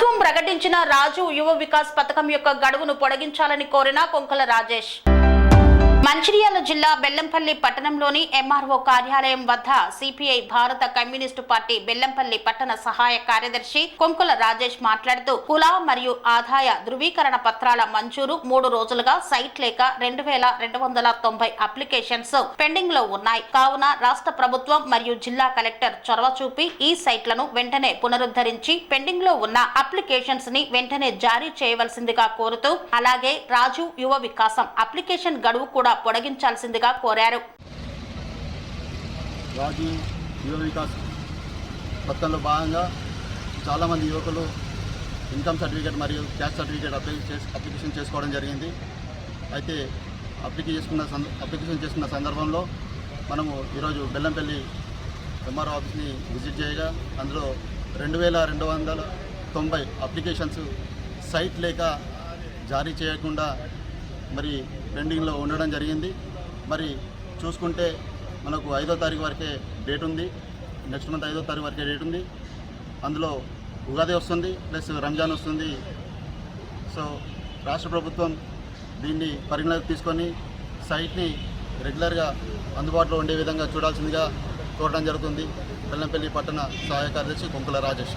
ప్రభుత్వం ప్రకటించిన రాజు యువ వికాస్ పథకం యొక్క గడువును పొడిగించాలని కోరిన కొంకల రాజేష్. మంచిర్యాల జిల్లా బెల్లంపల్లి పట్టణంలోని ఎంఆర్ఓ కార్యాలయం వద్ద సిపిఐ భారత కమ్యూనిస్టు పార్టీ బెల్లంపల్లి పట్టణ సహాయ కార్యదర్శి కొంకుల రాజేష్ మాట్లాడుతూ కుల మరియు ఆదాయ ధృవీకరణ పత్రాల మంజూరు మూడు రోజులుగా సైట్ లేక రెండు వేల రెండు వందల తొంభై అప్లికేషన్స్ పెండింగ్లో ఉన్నాయి. కావున రాష్ట్ర ప్రభుత్వం మరియు జిల్లా కలెక్టర్ చొరవ చూపి ఈ సైట్లను వెంటనే పునరుద్ధరించి పెండింగ్లో ఉన్న అప్లికేషన్స్ని వెంటనే జారీ చేయవలసిందిగా కోరుతూ అలాగే రాజు యువ వికాసం అప్లికేషన్ గడువు కూడా పొడిగించాల్సిందిగా కోరారు. రాజు యువ వికాస్ పథకంలో భాగంగా చాలామంది యువకులు ఇన్కమ్ సర్టిఫికేట్ మరియు క్యాస్ట్ సర్టిఫికేట్ అప్లై చేసి అప్లికేషన్ చేసుకోవడం జరిగింది. అయితే అప్లికేషన్ చేసుకున్న అప్లికేషన్ చేసుకున్న సందర్భంలో మనము ఈరోజు బెల్లంపల్లి ఎంఆర్ఓ ఆఫీస్ని విజిట్ చేయగా అందులో రెండు వేల రెండు వందల తొంభై అప్లికేషన్స్ సైట్ లేక జారీ చేయకుండా మరి పెండింగ్లో ఉండడం జరిగింది. మరి చూసుకుంటే మనకు ఐదో తారీఖు వరకే డేట్ ఉంది. నెక్స్ట్ మంత్ ఐదో తారీఖు వరకే డేట్ ఉంది. అందులో ఉగాది వస్తుంది ప్లస్ రంజాన్ వస్తుంది. సో రాష్ట్ర ప్రభుత్వం దీన్ని పరిగణలోకి తీసుకొని సైట్ని రెగ్యులర్గా అందుబాటులో ఉండే విధంగా చూడాల్సిందిగా కోరడం జరుగుతుంది. బెల్లంపల్లి పట్టణ సహాయ కార్యదర్శి కొంకుల రాజేష్.